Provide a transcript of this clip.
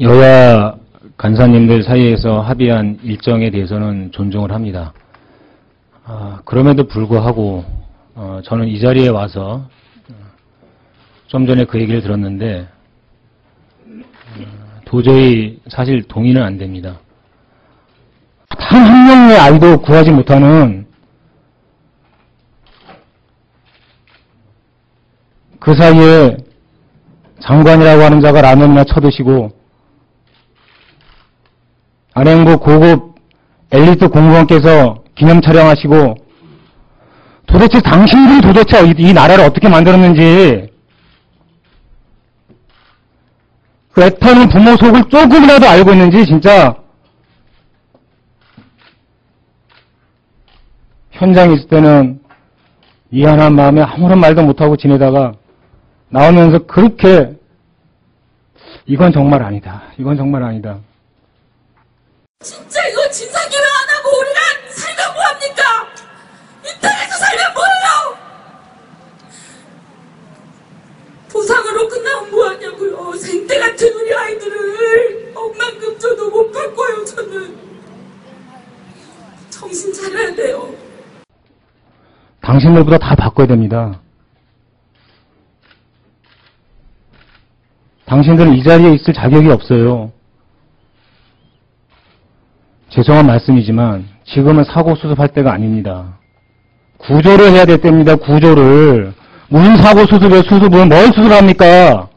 여야 간사님들 사이에서 합의한 일정에 대해서는 존중을 합니다. 아, 그럼에도 불구하고 어, 저는 이 자리에 와서 어, 좀 전에 그 얘기를 들었는데 어, 도저히 사실 동의는 안 됩니다. 단 한 명의 아이도 구하지 못하는 그 사이에 장관이라고 하는 자가 라면이나 쳐드시고 안행부 고급 엘리트 공무원께서 기념 촬영하시고 도대체 당신들이 도대체 이, 이 나라를 어떻게 만들었는지 그 애타는 부모 속을 조금이라도 알고 있는지 진짜 현장에 있을 때는 미안한 마음에 아무런 말도 못하고 지내다가 나오면서 그렇게 이건 정말 아니다. 이건 정말 아니다. 진짜 이거 진상규명 안 하고 우리가 살면 뭐합니까? 이 땅에서 살면 뭐예요? 보상으로 뭐하냐고요. 생태 같은 우리 아이들을 억만금줘도 못 바꿔요 저는. 정신 차려야 돼요. 당신들보다 다 바꿔야 됩니다. 당신들은 이 자리에 있을 자격이 없어요. 죄송한 말씀이지만 지금은 사고 수습할 때가 아닙니다. 구조를 해야 될 때입니다. 구조를. 무슨 사고 수습에 수습은 뭘 수습합니까?